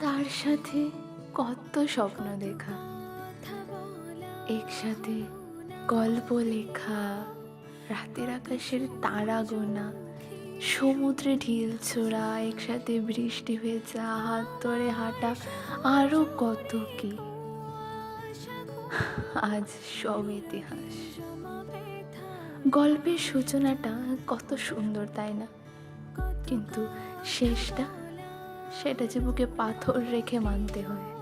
তার সাথে কত স্বপ্ন দেখা। একসাথে গল্প লেখা, রাতের আকাশের তারা গোনা, সমুদ্রে ঢিল ছোড়া, একসাথে বৃষ্টি ভেজা, হাত ধরে হাঁটা আরও কত কি। আজ সব ইতিহাস। গল্পের সূচনাটা কত সুন্দর, তাই না? কিন্তু শেষটা সেটা যে বুকে পাথর রেখে মানতে হয়।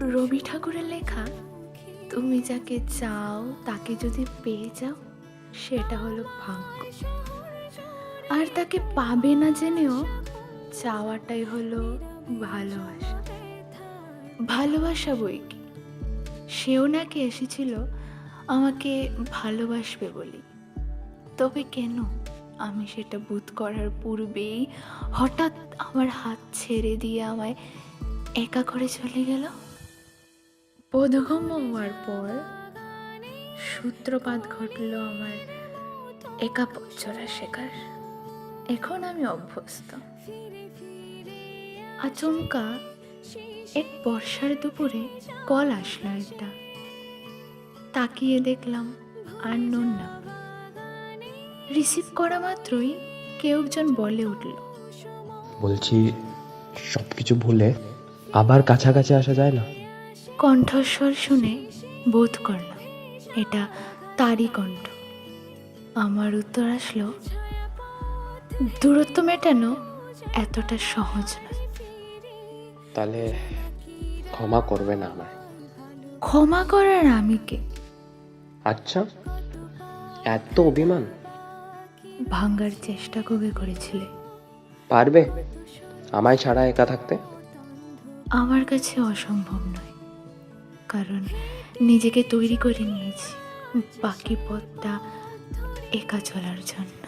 রবি ঠাকুরের লেখা, তুমি যাকে চাও, তাকে যদি পেয়ে যাও, সেটা হলো ভাগ্য। আর তাকে পাবে না জেনেও, চাওয়াটাই হলো ভালোবাসা। ভালোবাসা বই কি? সেও নাকি এসেছিল, আমাকে ভালোবাসবে বলি। তবে কেন? আমি সেটা বোধ করার পূর্বেই হঠাৎ আমার হাত ছেড়ে দিয়ে আমায় একা করে চলে গেল। বোধগম্য হওয়ার পর সূত্রপাত ঘটল আমার একা পথ চলা শেখার। এখন আমি অভ্যস্ত। আচমকা এক বর্ষার দুপুরে কল আসলো একটা। তাকিয়ে দেখলাম আর নোন না। রিসিভ করা মাত্রই কেউ একজন বলে উঠল। বলছি সব কিছু ভুলে আবার কাছাকাছি আসা যায় না? কণ্ঠস্বর শুনে বোধ করলাম এটা তারই কণ্ঠ। আমার উত্তর আসলো দূরত্ব মেটানো এতটা সহজ নয় তাহলে ক্ষমা করবে না আমায়। ক্ষমা করার আমি কে? আচ্ছা এত অভিমান? ভাঙ্গার চেষ্টা কবে করেছিলে? পারবে? আমায় ছাড়া একা থাকতে? আমার কাছে অসম্ভব নয়। কারণ নিজেকে তৈরি করে নিয়েছি বাকি পথটা একা চলার জন্য।